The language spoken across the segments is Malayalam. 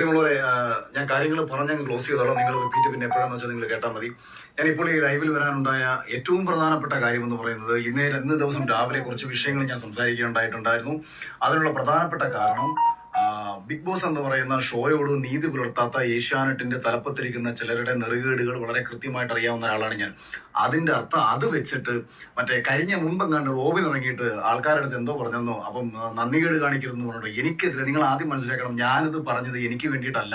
പ്രിയമുള്ളവരെ ഞാൻ കാര്യങ്ങൾ പറഞ്ഞങ്ങ് ക്ലോസ് ചെയ്തോളാം. നിങ്ങൾ റിപ്പീറ്റ് പിന്നെ എപ്പോഴാന്ന് വെച്ചാൽ നിങ്ങൾ കേട്ടാൽ മതി. ഞാൻ ഇപ്പോൾ ഈ ലൈവിൽ വരാനുണ്ടായ ഏറ്റവും പ്രധാനപ്പെട്ട കാര്യം എന്ന് പറയുന്നത് ഇന്നേ ഇന്ന് ദിവസം രാവിലെ കുറച്ച് വിഷയങ്ങൾ ഞാൻ സംസാരിക്കുകയുണ്ടായിട്ടുണ്ടായിരുന്നു. അതിനുള്ള പ്രധാനപ്പെട്ട കാരണം ബിഗ് ബോസ് എന്ന് പറയുന്ന ഷോയോട് നീതി പുലർത്താത്ത ഏഷ്യാനെറ്റിന്റെ തലപ്പത്തിരിക്കുന്ന ചിലരുടെ നെറുകേടുകൾ വളരെ കൃത്യമായിട്ട് അറിയാവുന്ന ഒരാളാണ് ഞാൻ. അതിന്റെ അർത്ഥം അത് വെച്ചിട്ട് മറ്റേ കഴിഞ്ഞ മുമ്പ് കണ്ട് റോബിൻ ഇറങ്ങിയിട്ട് ആൾക്കാരുടെ അടുത്ത് എന്തോ പറഞ്ഞെന്നോ അപ്പം നന്ദികേട് കാണിക്കരുതെന്ന് പറഞ്ഞിട്ട് എനിക്കെതിരെ നിങ്ങൾ ആദ്യം മനസ്സിലാക്കണം ഞാനിത് പറഞ്ഞത് എനിക്ക് വേണ്ടിയിട്ടല്ല.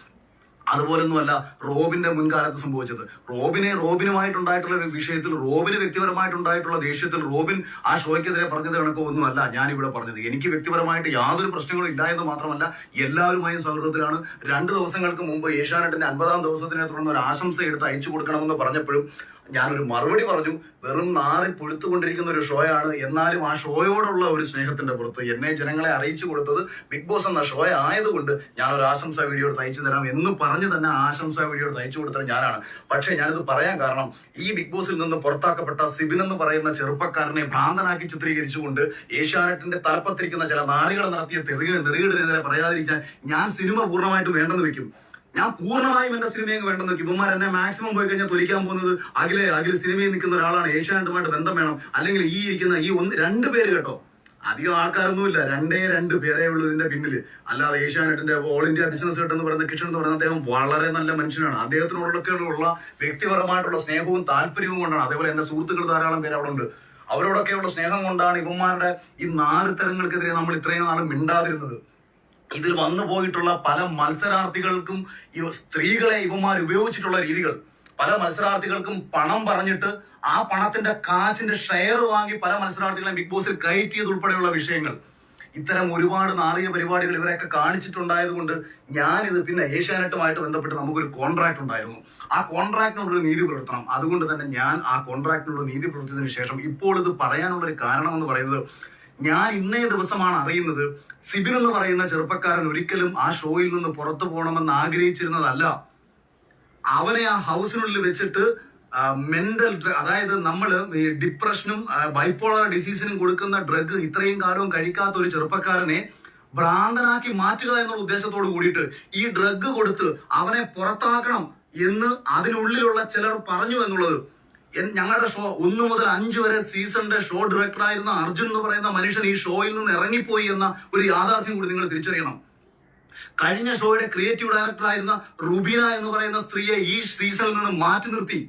അതുപോലൊന്നുമല്ല റോബിന്റെ മുൻകാലത്ത് സംഭവിച്ചത്. റോബിനെ റോബിനുമായിട്ടുണ്ടായിട്ടുള്ള ഒരു വിഷയത്തിൽ റോബിന് വ്യക്തിപരമായിട്ടുണ്ടായിട്ടുള്ള ദേഷ്യത്തിൽ റോബിൻ ആ ഷോയ്ക്കെതിരെ പറഞ്ഞത് കണക്കോ ഒന്നുമല്ല ഞാൻ ഇവിടെ പറഞ്ഞത്. എനിക്ക് വ്യക്തിപരമായിട്ട് യാതൊരു പ്രശ്നങ്ങളും ഇല്ല എന്ന് മാത്രമല്ല എല്ലാവരുമായും സൗഹൃദത്തിലാണ്. രണ്ട് ദിവസങ്ങൾക്ക് മുമ്പ് ഏഷ്യാനെറ്റിന്റെ അൻപതാം ദിവസത്തിനെ തുടർന്ന് ഒരു ആശംസ എടുത്ത് അയച്ചു കൊടുക്കണമെന്ന് പറഞ്ഞപ്പോഴും ഞാനൊരു മറുപടി പറഞ്ഞു. വെറും നാറി പൊഴുത്തുകൊണ്ടിരിക്കുന്ന ഒരു ഷോയാണ് എന്നാലും ആ ഷോയോടുള്ള ഒരു സ്നേഹത്തിന്റെ പുറത്ത് എന്നെ ജനങ്ങളെ അറിയിച്ചു കൊടുത്തത് ബിഗ് ബോസ് എന്ന ഷോ ആയതുകൊണ്ട് ഞാൻ ഒരു ആശംസ വീഡിയോ തയ്ച്ചു തരാം എന്ന് പറഞ്ഞു തന്നെ ആശംസ വീഡിയോ തയ്ച്ചു കൊടുത്തത് ഞാനാണ്. പക്ഷേ ഞാനിത് പറയാൻ കാരണം ഈ ബിഗ് ബോസിൽ നിന്ന് പുറത്താക്കപ്പെട്ട സിബിൻ എന്ന് പറയുന്ന ചെറുപ്പക്കാരനെ ഭ്രാന്തനാക്കി ചിത്രീകരിച്ചുകൊണ്ട് ഏഷ്യാനെറ്റിന്റെ തലപ്പത്തിരിക്കുന്ന ചില നാറികളെ നടത്തിയ തെറികൾ നെറികേടിനെതിരെ പറയാതിരിക്കാൻ ഞാൻ സിനിമ പൂർണമായിട്ട് വേണ്ടെന്ന് വെക്കും ഞാൻ പൂർണമായും എന്റെ സിനിമയും വേണ്ടെന്ന് ഇവന്മാർ എന്നെ മാക്സിമം പോയി കഴിഞ്ഞാൽ തൊലിക്കാൻ പോകുന്നത് അഖിലെ അഖിൽ സിനിമയിൽ നിൽക്കുന്ന ഒരാളാണ്. ഏഷ്യാനെറ്റുമായിട്ട് ബന്ധം വേണം. അല്ലെങ്കിൽ ഈ ഇരിക്കുന്ന ഈ ഒന്ന് രണ്ട് പേര് കേട്ടോ. അധികം ആൾക്കാരൊന്നുമില്ല. രണ്ടേ രണ്ട് പേരേ ഉള്ളൂ ഇതിന്റെ പിന്നിൽ അല്ലാതെ ഏഷ്യാനെറ്റിന്റെ ഓൾ ഇന്ത്യ ബിസിനസ് കേട്ടെന്ന് പറയുന്ന കിഷൻ എന്ന് പറയുന്ന അദ്ദേഹം വളരെ നല്ല മനുഷ്യനാണ്. അദ്ദേഹത്തിനോടൊക്കെയുള്ള വ്യക്തിപരമായിട്ടുള്ള സ്നേഹവും താല്പര്യവും കൊണ്ടാണ്. അതേപോലെ എന്റെ സുഹൃത്തുക്കൾ ധാരാളം പേര് അവിടെ ഉണ്ട്. അവരോടൊക്കെയുള്ള സ്നേഹം കൊണ്ടാണ് ഇവന്മാരുടെ ഈ നാല് തരങ്ങൾക്കെതിരെ നമ്മൾ ഇത്രയും നാളും മിണ്ടാതിരുന്നത്. ഇതിൽ വന്നു പോയിട്ടുള്ള പല മത്സരാർത്ഥികൾക്കും സ്ത്രീകളെ ഇവന്മാർ ഉപയോഗിച്ചിട്ടുള്ള രീതികൾ. പല മത്സരാർത്ഥികൾക്കും പണം പറഞ്ഞിട്ട് ആ പണത്തിന്റെ കാശിന്റെ ഷെയർ വാങ്ങി പല മത്സരാർത്ഥികളെ ബിഗ് ബോസിൽ കയറ്റിയത് ഉൾപ്പെടെയുള്ള വിഷയങ്ങൾ. ഇത്തരം ഒരുപാട് നാറിയ പരിപാടികൾ ഇവരെയൊക്കെ കാണിച്ചിട്ടുണ്ടായത് കൊണ്ട് ഞാനിത് പിന്നെ ഏഷ്യാനെറ്റുമായിട്ട് ബന്ധപ്പെട്ട് നമുക്കൊരു കോൺട്രാക്ട് ഉണ്ടായിരുന്നു. ആ കോൺട്രാക്ടിനോടൊരു നീതി പുലർത്തണം. അതുകൊണ്ട് തന്നെ ഞാൻ ആ കോൺട്രാക്ടിനോട് നീതി പുലർത്തിയതിനു ശേഷം ഇപ്പോൾ ഇത് പറയാനുള്ള ഒരു കാരണം എന്ന് പറയുന്നത് ഞാൻ ഇന്നേ ദിവസമാണ് അറിയുന്നത്. സിബിൻ എന്ന് പറയുന്ന ചെറുപ്പക്കാരൻ ഒരിക്കലും ആ ഷോയിൽ നിന്ന് പുറത്തു പോകണമെന്ന് ആഗ്രഹിച്ചിരുന്നതല്ല. അവനെ ആ ഹൗസിനുള്ളിൽ വെച്ചിട്ട് മെന്റൽ അതായത് നമ്മൾ ഈ ഡിപ്രഷനും ബൈപ്പോളർ ഡിസീസിനും കൊടുക്കുന്ന ഡ്രഗ് ഇത്രയും കാലവും കഴിക്കാത്ത ഒരു ചെറുപ്പക്കാരനെ ഭ്രാന്തനാക്കി മാറ്റുക എന്നുള്ള ഉദ്ദേശത്തോട് കൂടിയിട്ട് ഈ ഡ്രഗ് കൊടുത്ത് അവനെ പുറത്താക്കണം എന്ന് അതിനുള്ളിലുള്ള ചിലർ പറഞ്ഞു എന്നുള്ളത് ഞങ്ങളുടെ ഷോ ഒന്ന് മുതൽ അഞ്ച് വരെ സീസണിന്റെ ഷോ ഡയറക്ടറായിരുന്ന അർജുൻ എന്ന് പറയുന്ന മനുഷ്യൻ ഈ ഷോയിൽ നിന്ന് ഇറങ്ങിപ്പോയി എന്ന ഒരു യാഥാർത്ഥ്യം കൂടി നിങ്ങൾ തിരിച്ചറിയണം. കഴിഞ്ഞ ഷോയുടെ ക്രിയേറ്റീവ് ഡയറക്ടറായിരുന്ന റുബീന എന്ന് പറയുന്ന സ്ത്രീയെ ഈ സീസണിൽ നിന്ന് മാറ്റി നിർത്തി.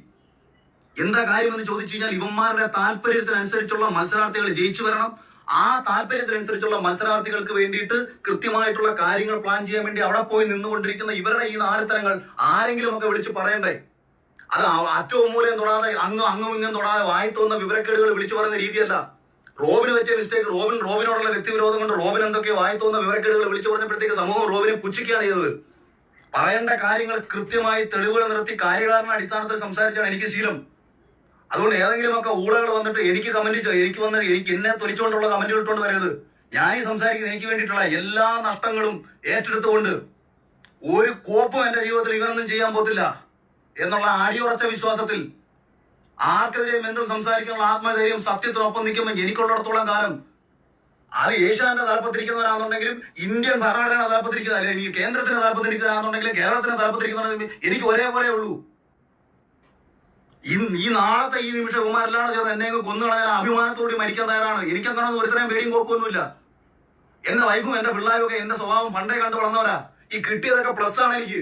എന്താ കാര്യമെന്ന് ചോദിച്ചു കഴിഞ്ഞാൽ ഇവന്മാരുടെ താല്പര്യത്തിനനുസരിച്ചുള്ള മത്സരാർത്ഥികൾ ജയിച്ചു വരണം. ആ താല്പര്യത്തിനനുസരിച്ചുള്ള മത്സരാർത്ഥികൾക്ക് വേണ്ടിയിട്ട് കൃത്യമായിട്ടുള്ള കാര്യങ്ങൾ പ്ലാൻ ചെയ്യാൻ വേണ്ടി അവിടെ പോയി നിന്നുകൊണ്ടിരിക്കുന്ന ഇവരുടെ ഈ നാല് തരങ്ങൾ ആരെങ്കിലും ഒക്കെ വിളിച്ച് പറയണ്ടേ? അത് അറ്റവും മൂലം തൊടാതെ അങ്ങും അങ്ങും ഇങ്ങും തൊടാതെ വായി തോന്നുന്ന വിവരക്കേടുകൾ വിളിച്ചു പറയുന്ന രീതിയല്ല. റോബിന് പറ്റിയ മിസ്റ്റേക്ക് റോബിൻ റോബിനോടുള്ള വ്യക്തിവിരോധം കൊണ്ട് റോബിൻ എന്തൊക്കെയോ വായി തോന്നുന്ന വിവരക്കേടുകൾ വിളിച്ചു പറഞ്ഞപ്പോഴത്തേക്ക് സമൂഹം റോബിനെ പുച്ഛിക്കുകയാണ് ചെയ്തത്. പറയേണ്ട കാര്യങ്ങൾ കൃത്യമായി തെളിവുകൾ നിർത്തി കാര്യകാരണ അടിസ്ഥാനത്തിൽ സംസാരിച്ചാണ് എനിക്ക് ശീലം. അതുകൊണ്ട് ഏതെങ്കിലും ഒക്കെ ഊളകൾ വന്നിട്ട് എനിക്ക് കമന്റ് എനിക്ക് വന്ന എനിക്ക് എന്നെ തൊലിച്ചുകൊണ്ടുള്ള കമന്റുകൾ ഇട്ടുകൊണ്ട് വരരുത്. ഞാൻ ഈ സംസാരിക്കുന്ന എനിക്ക് വേണ്ടിയിട്ടുള്ള എല്ലാ നഷ്ടങ്ങളും ഏറ്റെടുത്തുകൊണ്ട് ഒരു കോപ്പും എന്റെ ജീവിതത്തിൽ ഇവനൊന്നും ചെയ്യാൻ പോത്തില്ല എന്നുള്ള അടിയുറച്ച വിശ്വാസത്തിൽ ആർക്കെതിരെയും എന്തും സംസാരിക്കാനുള്ള ആത്മധൈര്യം സത്യത്തിനൊപ്പം നിൽക്കുമ്പോൾ എനിക്കുള്ളിടത്തോളം കാലം അത് ഏഷ്യാന്റെ താല്പത്തിരിക്കുന്നവരാണെന്നുണ്ടെങ്കിലും ഇന്ത്യൻ ഭരണഘടന താല്പത്തിരിക്കുന്ന അല്ലെങ്കിൽ കേന്ദ്രത്തിന് താല്പത്തിരിക്കുന്നവരാണെന്നുണ്ടെങ്കിലും കേരളത്തിന് താല്പത്തിരിക്കുന്നവരാണെങ്കിലും എനിക്ക് ഒരേപോലെ ഉള്ളൂ. ഈ നാളത്തെ ഈ നിമിഷം ഇവന്മാരെല്ലാം ചേർന്ന് എന്നെ അങ്ങ് കൊന്നു കളയാൻ അഭിമാനത്തോടെ മരിക്കാൻ തയ്യാറാണ്. എനിക്കങ്ങനെ ഒരുത്തരം പേടിയും കുഴപ്പമൊന്നുമില്ല എന്റെ വൈഫും എന്റെ പിള്ളേരും ഒക്കെ എന്റെ സ്വഭാവം പണ്ടേ കണ്ടു വളർന്നവരാ. ഈ കിട്ടിയതൊക്കെ പ്ലസ് ആണ് എനിക്ക്.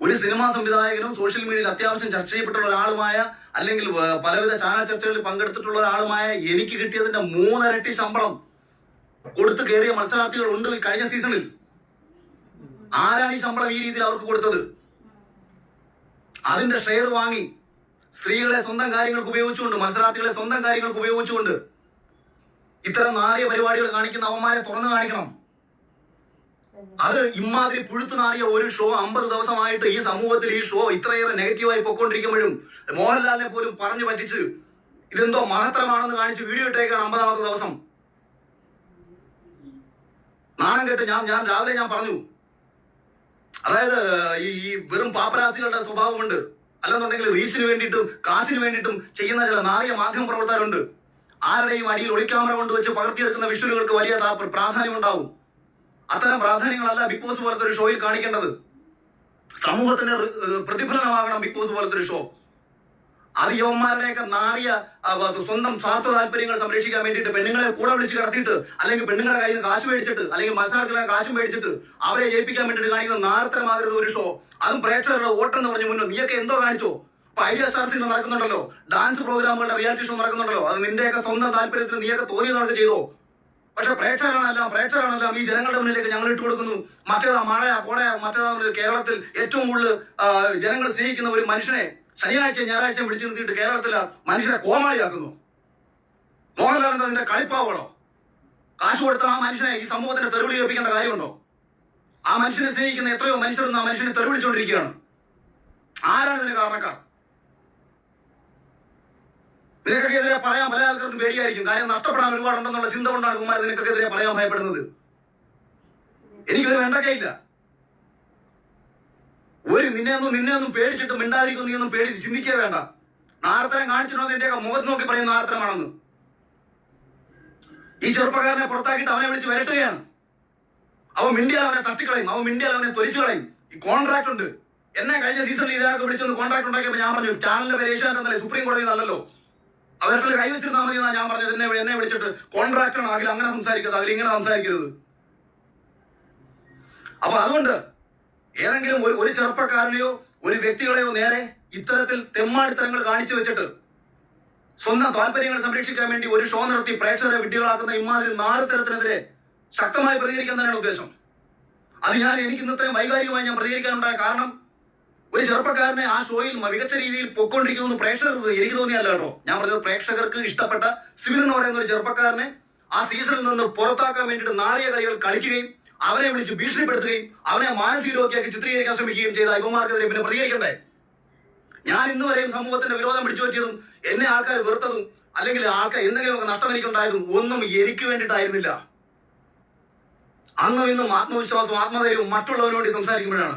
ഒരു സിനിമാ സംവിധായകനും സോഷ്യൽ മീഡിയയിൽ അത്യാവശ്യം ചർച്ച ചെയ്യപ്പെട്ടുള്ള ഒരാളുമായ അല്ലെങ്കിൽ പലവിധ ചാനൽ ചർച്ചകളിൽ പങ്കെടുത്തിട്ടുള്ള ഒരാളുമായ എനിക്ക് കിട്ടിയതിന്റെ മൂന്നരട്ടി ശമ്പളം കൊടുത്തു കയറിയ മത്സരാർത്ഥികൾ ഉണ്ട് ഈ കഴിഞ്ഞ സീസണിൽ. ആരാണ് ഈ ശമ്പളം ഈ രീതിയിൽ അവർക്ക് കൊടുത്തത്? അതിന്റെ ഷെയർ വാങ്ങി സ്ത്രീകളെ സ്വന്തം കാര്യങ്ങൾക്ക് ഉപയോഗിച്ചുകൊണ്ട് മത്സരാർത്ഥികളെ സ്വന്തം കാര്യങ്ങൾക്ക് ഉപയോഗിച്ചുകൊണ്ട് ഇത്തരം നാറിയ പരിപാടികൾ കാണിക്കുന്ന അവന്മാരെ തുറന്നു കാണിക്കണം. അത് ഇമാതിരി പുഴുത്തു നാറിയ ഒരു ഷോ അമ്പത് ദിവസമായിട്ട് ഈ സമൂഹത്തിൽ ഈ ഷോ ഇത്രയേറെ നെഗറ്റീവായി പൊക്കോണ്ടിരിക്കുമ്പോഴും മോഹൻലാലിനെ പോലും പറഞ്ഞു പറ്റിച്ച് ഇതെന്തോ മഹത്തരമാണെന്ന് കാണിച്ച് വീഡിയോ ഇട്ടേക്കാണ് അമ്പതാമത്തെ ദിവസം. നാണം കേട്ട് ഞാൻ ഞാൻ രാവിലെ ഞാൻ പറഞ്ഞു. അതായത് ഈ വെറും പാപ്പരാസികളുടെ സ്വഭാവമുണ്ട്. അല്ലെന്നുണ്ടെങ്കിൽ റീച്ചിന് വേണ്ടിയിട്ടും കാശിന് വേണ്ടിയിട്ടും ചെയ്യുന്ന ചില നാറിയ മാധ്യമ പ്രവർത്തകരുണ്ട്. ആരുടെയും അടിയിൽ ഒളിക്യാമറ കൊണ്ട് വെച്ച് പകർത്തിയെടുക്കുന്ന വിഷ്വലുകൾക്ക് വലിയ പ്രാധാന്യം ഉണ്ടാവും. അത്തരം പ്രാധാന്യങ്ങളല്ല ബിഗ് ബോസ് പോലത്തെ ഒരു ഷോയിൽ കാണിക്കേണ്ടത്. സമൂഹത്തിന് റി- പ്രതിഫലനമാകണം ബിഗ് ബോസ് പോലത്തെ ഒരു ഷോ അത് യുവന്മാരുടെയൊക്കെ നാറിയ സ്വന്തം സ്വാർത്ഥ താല്പര്യങ്ങൾ സംരക്ഷിക്കാൻ വേണ്ടിയിട്ട് പെണ്ണുങ്ങളെ കൂടെ വിളിച്ച് കിടത്തിയിട്ട് അല്ലെങ്കിൽ പെണ്ണുങ്ങളുടെ കയ്യിൽ നിന്ന് കാശ് മേടിച്ചിട്ട് അല്ലെങ്കിൽ മത്സരത്തിലെ കാശ് മേടിച്ചിട്ട് അവരെ ജയിപ്പിക്കാൻ വേണ്ടിയിട്ട് കാണിക്കുന്ന നാർത്തരമാകരുത് ഒരു ഷോ അതും പ്രേക്ഷകരുടെ വോട്ടെന്ന് പറഞ്ഞു മുന്നോ നീയൊക്കെ എന്തോ കാണിച്ചോ? ഇപ്പൊ ഐഡിയ സ്റ്റാർസിൽ നടക്കുന്നുണ്ടല്ലോ. ഡാൻസ് പ്രോഗ്രാമുകളുടെ റിയാലിറ്റി ഷോ നടക്കുന്നുണ്ടല്ലോ. അത് നിന്റെയൊക്കെ സ്വന്തം താല്പര്യത്തിന് നീയൊക്കെ തോന്നിയതൊക്കെ ചെയ്തോ? പക്ഷെ പ്രേക്ഷകരാണെല്ലാം പ്രേക്ഷകരാണെല്ലാം ഈ ജനങ്ങളുടെ മുന്നിലേക്ക് ഞങ്ങൾ ഇട്ട് കൊടുക്കുന്നു. മറ്റേതാ മഴയാ കോടയാ മറ്റേതാ കേരളത്തിൽ ഏറ്റവും കൂടുതൽ ജനങ്ങൾ സ്നേഹിക്കുന്ന ഒരു മനുഷ്യനെ ശനിയാഴ്ച ഞായറാഴ്ച വിളിച്ചു നിർത്തിയിട്ട് കേരളത്തിലെ മനുഷ്യനെ കോമാളിയാക്കുന്നു. മോഹൻലാലിന്റെ അതിന്റെ കളിപ്പാവളോ? കാശ് കൊടുത്ത ആ മനുഷ്യനെ ഈ സമൂഹത്തിന്റെ തെരുവിളി ഏൽപ്പിക്കേണ്ട കാര്യമുണ്ടോ? ആ മനുഷ്യനെ സ്നേഹിക്കുന്ന എത്രയോ മനുഷ്യർ ആ മനുഷ്യനെ തെരുവിളിച്ചുകൊണ്ടിരിക്കുകയാണ് ആരാണ് ഇതിന് കാരണക്കാർ? നിനക്കൊക്കെ എതിരെ പറയാൻ പല ആൾക്കാർക്കും പേടിയായിരിക്കും. കാര്യം നഷ്ടപ്പെടാൻ ഒരുപാടുണ്ടെന്നുള്ള ചിന്ത കൊണ്ടാണ് കുമാരൻ നിനക്കൊക്കെ എതിരെ പറയാൻ ഭയപ്പെടുന്നത്. എനിക്കൊരു വേണ്ടക്കയില്ല. ഒരു നിന്നെ ഒന്നും നിന്നെ ഒന്നും പേടിച്ചിട്ട് മിണ്ടാതിരിക്കും നീ ഒന്നും പേടിച്ച് ചിന്തിക്കുക വേണ്ട. ആർത്തരം കാണിച്ചിട്ടുണ്ടോ നിന്റെയൊക്കെ മുഖത്ത് നോക്കി പറയുന്ന ആർത്തരമാണെന്ന് ഈ ചെറുപ്പക്കാരനെ പുറത്താക്കിയിട്ട് അവനെ വിളിച്ച് വരട്ടുകയാണ്. അവൻ മിണ്ടിയാൽ അവനെ തട്ടിക്കളയും. അവൻ മിണ്ടിയാൽ അവനെ തൊലിച്ചു കളയും. ഈ കോൺട്രാക്ട് ഉണ്ട്. എന്നെ കഴിഞ്ഞ സീസണിൽ ഇതിനകത്ത് വിളിച്ചൊന്ന് കോൺട്രാക്ട് ഉണ്ടാക്കിയപ്പോൾ ഞാൻ പറഞ്ഞു ചാനലിന്റെ പേര് ഏഷ്യാനെറ്റ് എന്നല്ലേ? സുപ്രീം കോടതി നല്ലല്ലോ അവരുടെ കൈ വെച്ചിരുന്നാൽ മതി എന്നാ ഞാൻ പറഞ്ഞത്. എന്നെ എന്നെ വിളിച്ചിട്ട് കോൺട്രാക്ടർ ആണ് അതിൽ അങ്ങനെ സംസാരിക്കരുത്. അതിൽ ഇങ്ങനെ സംസാരിക്കരുത്. അപ്പൊ അതുകൊണ്ട് ഏതെങ്കിലും ഒരു ഒരു ചെറുപ്പക്കാരനെയോ ഒരു വ്യക്തികളെയോ നേരെ ഇത്തരത്തിൽ തെമ്മാടിത്തരങ്ങൾ കാണിച്ചു വെച്ചിട്ട് സ്വന്തം താല്പര്യങ്ങൾ സംരക്ഷിക്കാൻ വേണ്ടി ഒരു ഷോ നടത്തി പ്രേക്ഷകരെ വിഡ്ഢികളാക്കുന്ന ഇമാതിരി നാല് തരത്തിനെതിരെ ശക്തമായി പ്രതികരിക്കാൻ തന്നെയാണ് ഉദ്ദേശം. അത് ഞാൻ എനിക്ക് ഇന്ന് ഇത്രയും വൈകാരികമായി ഞാൻ പ്രതികരിക്കാനുണ്ടായ കാരണം ഒരു ചെറുപ്പക്കാരനെ ആ ഷോയിൽ മികച്ച രീതിയിൽ പൊയ്ക്കൊണ്ടിരിക്കുന്നു പ്രേക്ഷകർക്ക് എനിക്ക് തോന്നിയല്ല കേട്ടോ. ഞാൻ പറഞ്ഞത് പ്രേക്ഷകർക്ക് ഇഷ്ടപ്പെട്ട സിവിൽ എന്ന് പറയുന്ന ഒരു ചെറുപ്പക്കാരനെ ആ സീസണിൽ നിന്ന് പുറത്താക്കാൻ വേണ്ടിയിട്ട് നാറിയ കളികൾ കളിക്കുകയും അവരെ വിളിച്ച് ഭീഷണിപ്പെടുത്തുകയും അവനെ മാനസിക രോഗിയാക്കി ചിത്രീകരിക്കാൻ ശ്രമിക്കുകയും ചെയ്ത അയ്യമാർക്കെതിരെ പിന്നെ പ്രതികരിക്കണ്ടേ? ഞാൻ ഇന്ന് വരെയും സമൂഹത്തിന്റെ വിരോധം പിടിച്ചു പറ്റിയതും എന്നെ ആൾക്കാർ വെറുത്തതും അല്ലെങ്കിൽ ആൾക്കാർ എന്തെങ്കിലുമൊക്കെ നഷ്ടം എനിക്കുണ്ടായതും ഒന്നും എനിക്ക് വേണ്ടിയിട്ടായിരുന്നില്ല. അന്നും ഇന്നും ആത്മവിശ്വാസവും ആത്മധൈര്യവും മറ്റുള്ളവരോട് സംസാരിക്കുമ്പോഴാണ്.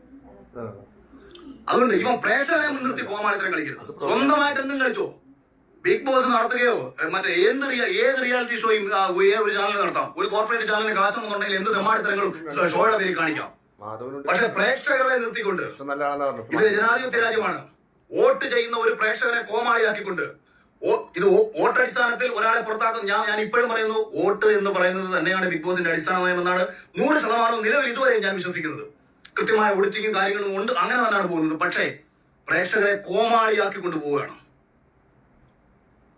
അതുകൊണ്ട് ഇവൻ പ്രേക്ഷകരെ മുൻനിർത്തി കോമാളിത്തരം കളിക്കരുത് സ്വന്തമായിട്ട് എന്തും കളിച്ചോ? ബിഗ് ബോസ് നടത്തുകയോ മറ്റേ എന്ത് ഏത് റിയാലിറ്റി ഷോയും ഒരു ചാനൽ നടത്താം. ഒരു കോർപ്പറേറ്റ് ചാനലിന് കാശെന്നുണ്ടെങ്കിൽ എന്ത് തെമ്മാടിത്തരങ്ങളും ഷോയുടെ പേര് കാണിക്കാം. പക്ഷെ പ്രേക്ഷകരെ നിർത്തിക്കൊണ്ട് ഇത് ജനാധിപത്യ രാജ്യമാണ്. വോട്ട് ചെയ്യുന്ന ഒരു പ്രേക്ഷകരെ കോമാളിയാക്കിക്കൊണ്ട് ഇത് വോട്ട് വോട്ടടിസ്ഥാനത്തിൽ ഒരാളെ പുറത്താക്കും ഞാൻ ഞാൻ ഇപ്പോഴും പറയുന്നു വോട്ട് എന്ന് പറയുന്നത് തന്നെയാണ് ബിഗ് ബോസിന്റെ അടിസ്ഥാന നയമെന്നാണ് നൂറ് ശതമാനം നിലവിൽ ഇതുവരെ ഞാൻ വിശ്വസിക്കുന്നത്. കൃത്യമായ ഓഡിറ്റിങ്ങും കാര്യങ്ങളും ഉണ്ട്. അങ്ങനെ തന്നെയാണ് പോകുന്നത്. പക്ഷേ പ്രേക്ഷകരെ കോമാളിയാക്കി കൊണ്ടുപോവുകയാണ്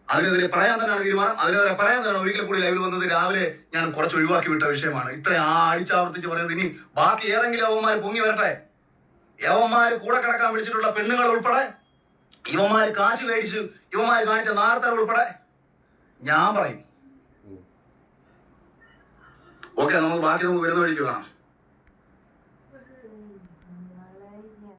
അതിനെതിരെ പറയാൻ തന്നെയാണ് തീരുമാനം. അതിനെതിരെ പറയാൻ തന്നെയാണ് ഒരിക്കൽ കൂടി ലൈവിൽ വന്നത്. രാവിലെ ഞാൻ കുറച്ച് ഒഴിവാക്കി വിട്ട വിഷയമാണ്. ഇത്ര ആ അടിച്ചാവർത്തിച്ച് പറയുന്നത് ഇനി ബാക്കി ഏതെങ്കിലും അവന്മാർ പൊങ്ങി വരട്ടെ? യവന്മാര് കൂടെ കിടക്കാൻ വിളിച്ചിട്ടുള്ള പെണ്ണുങ്ങൾ ഉൾപ്പെടെ? ഇവന്മാര് കാശ് മേടിച്ച് ഇവന്മാര് കാണിച്ച നാർത്തർ ഉൾപ്പെടെ? ഞാൻ പറയും. ഓക്കെ നമുക്ക് ബാക്കി നമുക്ക് വരുന്ന വഴിക്ക് കാണാം.